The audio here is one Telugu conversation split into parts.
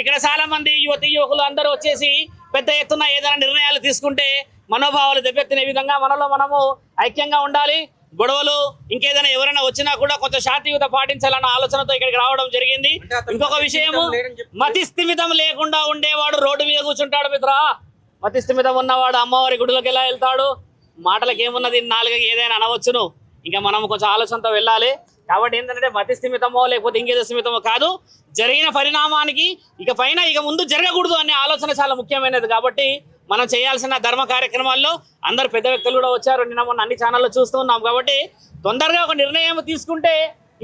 ఇక్కడ చాలా మంది యువతి యువకులు అందరూ వచ్చేసి పెద్ద ఎత్తున ఏదైనా నిర్ణయాలు తీసుకుంటే మనోభావాలు దెబ్బెత్తిన విధంగా మనలో మనము ఐక్యంగా ఉండాలి. గొడవలు ఇంకేదైనా ఎవరైనా వచ్చినా కూడా కొంచెం శాంతియుత పాటించాలన్న ఆలోచనతో ఇక్కడికి రావడం జరిగింది. ఇంకొక విషయము స్థిమితం లేరని చెప్తున్నారు. మతి స్థిమితం లేకుండా ఉండేవాడు రోడ్డు మీద కూర్చుంటాడు మిత్రా. మతి స్థిమితం ఉన్నవాడు అమ్మవారి గుడిలోకి ఎలా వెళ్తాడు? మాటలకు ఏమున్నది నాలుగకి ఏదైనా అనవచ్చును. ఇంకా మనం కొంచెం ఆలోచనతో వెళ్ళాలి. కాబట్టి ఏంటంటే మతి స్థిమితమో లేకపోతే ఇంకేదో స్థిమితమో కాదు. జరిగిన పరిణామానికి ఇక పైన ఇక ముందు జరగకూడదు అనే ఆలోచన చాలా ముఖ్యమైనది. కాబట్టి మనం చేయాల్సిన ధర్మ కార్యక్రమాల్లో అందరు పెద్ద వ్యక్తులు కూడా వచ్చారు. నిన్న మొన్న అన్ని ఛానల్లో చూస్తూ ఉన్నాం. కాబట్టి తొందరగా ఒక నిర్ణయం తీసుకుంటే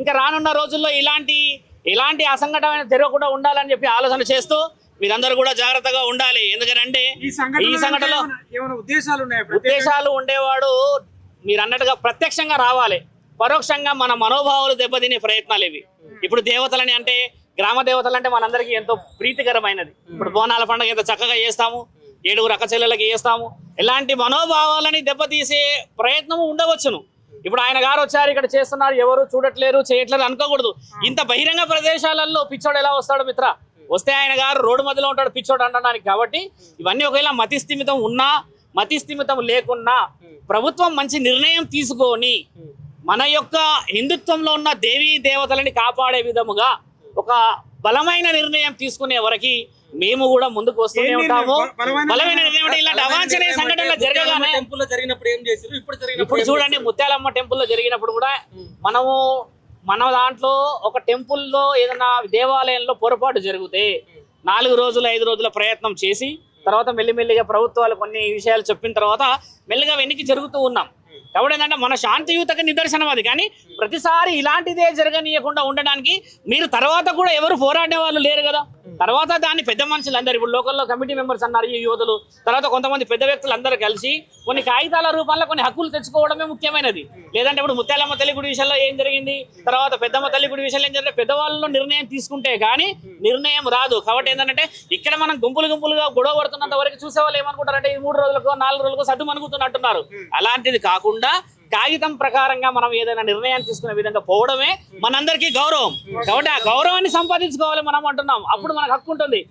ఇంకా రానున్న రోజుల్లో ఇలాంటి ఇలాంటి అసంఘటమైన జరగకుండా ఉండాలని చెప్పి ఆలోచన చేస్తూ మీరందరూ కూడా జాగ్రత్తగా ఉండాలి. ఎందుకంటే ఈ సంఘటన ఈ సంఘటనలో ఉద్దేశాలు ఉండేవాడు మీరు అన్నట్టుగా ప్రత్యక్షంగా రావాలి. పరోక్షంగా మన మనోభావాలు దెబ్బతినే ప్రయత్నాలు ఇవి. ఇప్పుడు దేవతలని అంటే గ్రామ దేవతలు అంటే మనందరికీ ఎంతో ప్రీతికరమైనది. ఇప్పుడు బోనాల పండుగ ఎంత చక్కగా చేస్తాము ఏడుగురు అక్క చెల్లెలకి చేస్తాము. ఇలాంటి మనోభావాలని దెబ్బతీసే ప్రయత్నము ఉండవచ్చును. ఇప్పుడు ఆయన గారు వచ్చారు ఇక్కడ చేస్తున్నారు ఎవరు చూడట్లేరు చేయట్లేరు అనుకోకూడదు. ఇంత బహిరంగ ప్రదేశాలలో పిచ్చోడు ఎలా వస్తాడు మిత్ర? వస్తే ఆయన గారు రోడ్డు మధ్యలో ఉంటాడు పిచ్చోడు అనడానికి కాబట్టి ఇవన్నీ ఒకవేళ మతి స్థిమితం ఉన్నా మతి స్థిమితం లేకున్నా ప్రభుత్వం మంచి నిర్ణయం తీసుకొని మన యొక్క హిందుత్వంలో ఉన్న దేవీ దేవతలని కాపాడే విధముగా ఒక బలమైన నిర్ణయం తీసుకునే వరకు మేము కూడా ముందుకు వస్తూనే ఉంటాము? బలమైన ఇలాంటి అవాంఛనీయ సంఘటనలు జరగగానే టెంపుల్లో జరిగినప్పుడు ఏం చేశారు ఇప్పుడు జరిగినప్పుడు ఇప్పుడు చూడండి ముత్యాలమ్మ టెంపుల్లో జరిగినప్పుడు కూడా మనము మన దాంట్లో ఒక టెంపుల్లో ఏదైనా దేవాలయంలో పొరపాటు జరిగితే నాలుగు రోజులు ఐదు రోజుల ప్రయత్నం చేసి తర్వాత మెల్లిమెల్లిగా ప్రభుత్వాలు కొన్ని విషయాలు చెప్పిన తర్వాత మెల్లిగా వెనక్కి జరుగుతూ ఉన్నాం. కాబట్టి ఏంటంటే మన శాంతియుతకి నిదర్శనం అది. కానీ ప్రతిసారి ఇలాంటిదే జరగనీయకుండా ఉండడానికి మీరు తర్వాత కూడా ఎవరు పోరాడే వాళ్ళు లేరు కదా. తర్వాత దాన్ని పెద్ద మనుషులు అందరు ఇప్పుడు లోకల్లో కమిటీ మెంబర్స్ అన్నారు ఈ యువతలు. తర్వాత కొంతమంది పెద్ద వ్యక్తులు అందరూ కలిసి కొన్ని కాగితాల రూపంలో కొన్ని హక్కులు తెచ్చుకోవడమే ముఖ్యమైనది. లేదంటే ఇప్పుడు ముత్యాలమ్మ తల్లి గుడి విషయంలో ఏం జరిగింది? తర్వాత పెద్దమ్మ తల్లి గుడి విషయంలో ఏం జరిగింది? పెద్దవాళ్ళు నిర్ణయం తీసుకుంటే కానీ నిర్ణయం రాదు. కాబట్టి ఏంటంటే ఇక్కడ మనం గుంపులు గుంపులుగా గొడవ పడుతున్నంత వరకు చూసే వాళ్ళు ఏమనుకుంటారంటే ఈ మూడు రోజులకు నాలుగు రోజులకు సడ్డు మనుగుతున్నట్టున్నారు అలాంటిది కాకుండా కాగితం ప్రకారంగా మనం ఏదైనా నిర్ణయాన్ని తీసుకునే విధంగా పోవడమే మనందరికీ గౌరవం. కాబట్టి ఆ గౌరవాన్ని సంపాదించుకోవాలి మనం అంటున్నాం. అప్పుడు మనకు హక్కు ఉంటుంది.